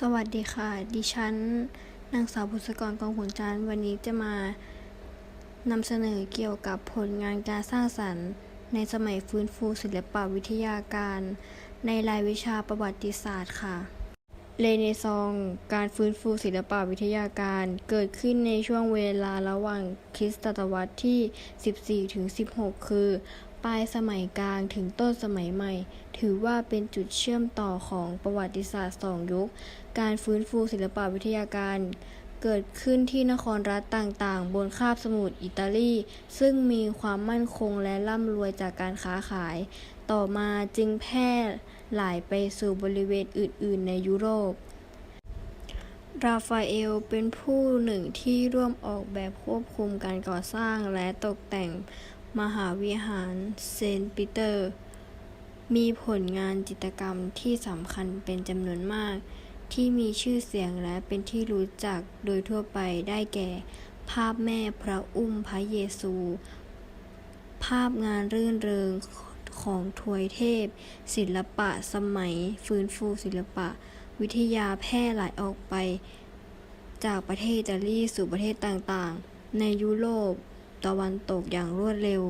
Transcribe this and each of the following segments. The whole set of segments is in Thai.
สวัสดีค่ะ ดิฉันนางสาวบุษกรกองขุนจันทร์วันนี้จะมานำเสนอเกี่ยวกับผลงานการสร้างสรรค์ ในสมัยฟื้นฟูศิลปวิทยาการ ในรายวิชาประวัติศาสตร์ค่ะเรเนซอง การฟื้นฟูศิลปวิทยาการเกิดขึ้นในช่วงเวลาระหว่างคริสตศตวรรษที่ 14 ถึง 16 คือ ปลายสมัยกลางถึงต้นสมัยใหม่ ถือว่าเป็นจุดเชื่อมต่อของประวัติศาสตร์สองยุค การฟื้นฟูศิลปวิทยาการ เกิดขึ้นที่นครรัฐต่างๆ บนคาบสมุทรอิตาลี ซึ่งมีความมั่นคงและร่ำรวยจากการค้าขาย ต่อมาจึงแพร่หลายไปสู่บริเวณอื่น ๆ ในยุโรปราฟาเอลเป็นผู้หนึ่งที่ร่วมออกแบบควบคุมการก่อสร้างและตกแต่ง มหาวิหารเซนต์ปีเตอร์ มีผลงานจิตรกรรมที่สำคัญเป็นจำนวนมาก ที่มีชื่อเสียงและเป็นที่รู้จักโดยทั่วไปได้แก่ ภาพแม่พระอุ้มพระเยซู ภาพงานรื่นเริงของทวยเทพ ศิลปะสมัย ฟื้นฟูศิลปะ วิทยาแพร่หลายออกไป จากประเทศอิตาลีสู่ประเทศต่างๆ ในยุโรป ตะวันตกอย่างรวดเร็ว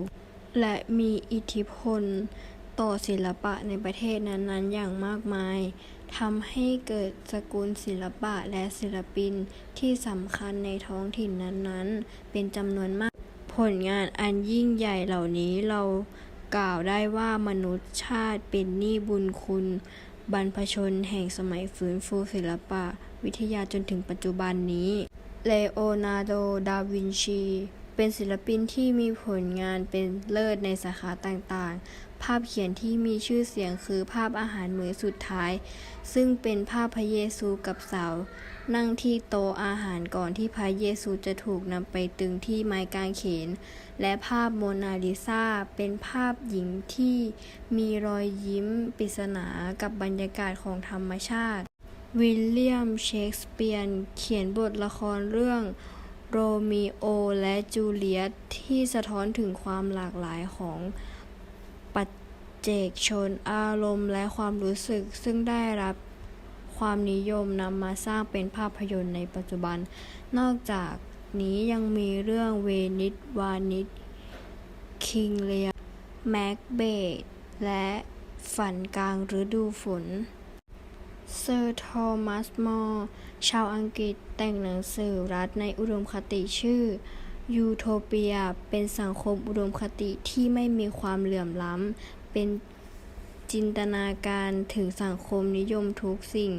และมีอิทธิพลต่อศิลปะในประเทศนั้นๆ อย่างมากมายทำให้เกิดสกุลศิลปะและศิลปินที่สำคัญในท้องถิ่นนั้นๆ เป็นจำนวนมาก ผลงานอันยิ่งใหญ่เหล่านี้เรากล่าวได้ว่ามนุษยชาติเป็นหนี้บุญคุณ บรรพชนแห่งสมัยฟื้นฟูศิลปะ วิทยาจนถึงปัจจุบันนี้ เลโอนาร์โด ดาวินชี เป็นศิลปินที่มีผลงานเป็นเลิศในสาขาต่างๆ ภาพเขียนที่มีชื่อเสียงคือภาพอาหารมื้อสุดท้าย ซึ่งเป็นภาพพระเยซูกับสาว นั่งที่โต๊ะอาหารก่อนที่พระเยซูจะถูกนำไปตึงที่ไม้กางเขน และภาพโมนาลิซาเป็นภาพหญิงที่มีรอยยิ้มปริศนากับบรรยากาศของธรรมชาติ วิลเลียมเชกสเปียร์เขียนบทละครเรื่อง โรมิโอและจูเลียตที่สะท้อนถึงความหลากหลายของปัจเจกชนอารมณ์และความรู้สึกซึ่งได้รับความนิยมนำมาสร้างเป็นภาพยนตร์ในปัจจุบัน นอกจากนี้ยังมีเรื่องเวนิสวานิสคิงเลียแม็กเบธและฝันกลางฤดูฝน เซอร์ทอมัสมอร์ชาวอังกฤษแต่งหนังสือรัฐในอุดมคติชื่อยูโทเปียเป็นสังคมอุดมคติที่ไม่มีความเหลื่อมล้ำ เป็นจินตนาการถึงสังคมนิยมทุกสิ่ง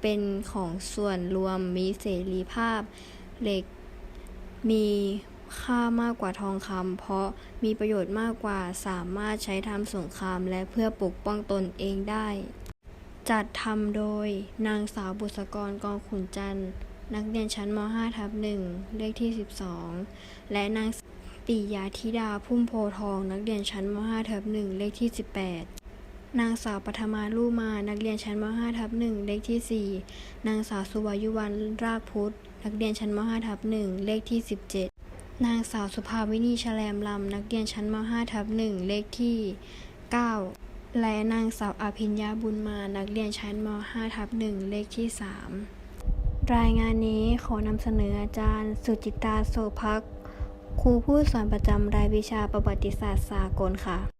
เป็นของส่วนรวมมีเสรีภาพ เหล็กมีค่ามากกว่าทองคำเพราะมีประโยชน์มากกว่าสามารถใช้ทำสงครามและเพื่อปกป้องตนเองได้ จัดทำโดยนางสาวบุษกรกองขุนจันทร์ นักเรียนชั้นม .5 ทับ1เลขที่ 12 และนางปิยาธิดาพุ่มโพทอง นักเรียนชั้นม .5 ทับ1เลขที่ 18 นางสาวปฐมาลู่มา นักเรียนชั้นม .5 ทับ1เลขที่ 4 นางสาวสุวายุวรรณรากพุทธ นักเรียนชั้นม .5 ทับ1เลขที่ 17 นางสาวสุภาวินีแฉลมลำ นักเรียนชั้นม .5 ทับ1เลขที่ 9 และนางสาวอภิญญาบุญมานักเรียนชั้นม .5 ทับ1เลขที่ 3 รายงานนี้ขอนำเสนออาจารย์ สุจิตาโสภักครูผู้สอนประจำรายวิชาประวัติศาสตร์สากลค่ะ